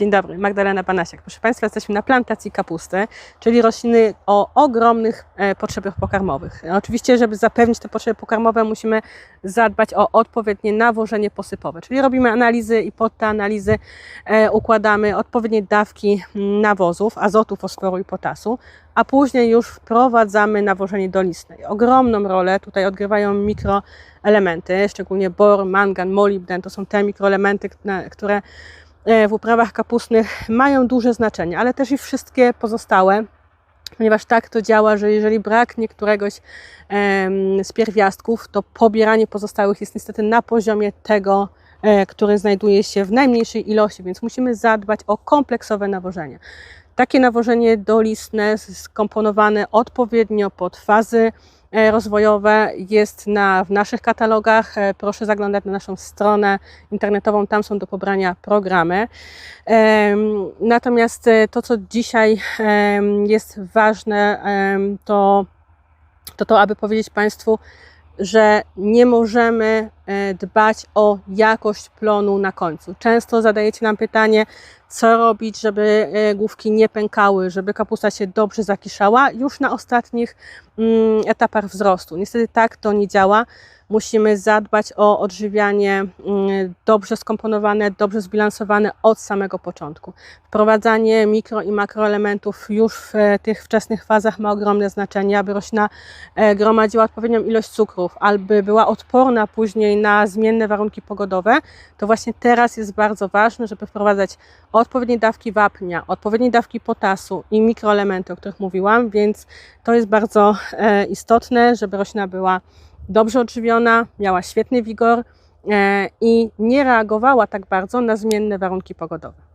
Dzień dobry, Magdalena Banasiak. Proszę Państwa, jesteśmy na plantacji kapusty, czyli rośliny o ogromnych e, potrzebach pokarmowych. E, Oczywiście, żeby zapewnić te potrzeby pokarmowe, musimy zadbać o odpowiednie nawożenie posypowe, czyli robimy analizy i pod te analizy e, układamy odpowiednie dawki nawozów, azotu, fosforu i potasu, a później już wprowadzamy nawożenie dolistne. Ogromną rolę tutaj odgrywają mikroelementy, szczególnie bor, mangan, molibden. To są te mikroelementy, które w uprawach kapustnych mają duże znaczenie, ale też i wszystkie pozostałe, ponieważ tak to działa, że jeżeli braknie któregoś z pierwiastków, to pobieranie pozostałych jest niestety na poziomie tego, e, który znajduje się w najmniejszej ilości, więc musimy zadbać o kompleksowe nawożenie. Takie nawożenie dolistne, skomponowane odpowiednio pod fazy e, rozwojowe jest na, w naszych katalogach. E, Proszę zaglądać na naszą stronę internetową, tam są do pobrania programy. Natomiast e, to, co dzisiaj jest ważne, to, to to, aby powiedzieć Państwu, że nie możemy dbać o jakość plonu na końcu. Często zadajecie nam pytanie, co robić, żeby e, główki nie pękały, żeby kapusta się dobrze zakiszała już na ostatnich mm, etapach wzrostu. Niestety tak to nie działa. Musimy zadbać o odżywianie mm, dobrze skomponowane, dobrze zbilansowane od samego początku. Wprowadzanie mikro i makroelementów już w e, tych wczesnych fazach ma ogromne znaczenie, aby roślina e, gromadziła odpowiednią ilość cukrów, aby była odporna później na zmienne warunki pogodowe, to właśnie teraz jest bardzo ważne, żeby wprowadzać odpowiednie dawki wapnia, odpowiednie dawki potasu i mikroelementy, o których mówiłam, więc to jest bardzo e, istotne, żeby roślina była dobrze odżywiona, miała świetny wigor e, i nie reagowała tak bardzo na zmienne warunki pogodowe.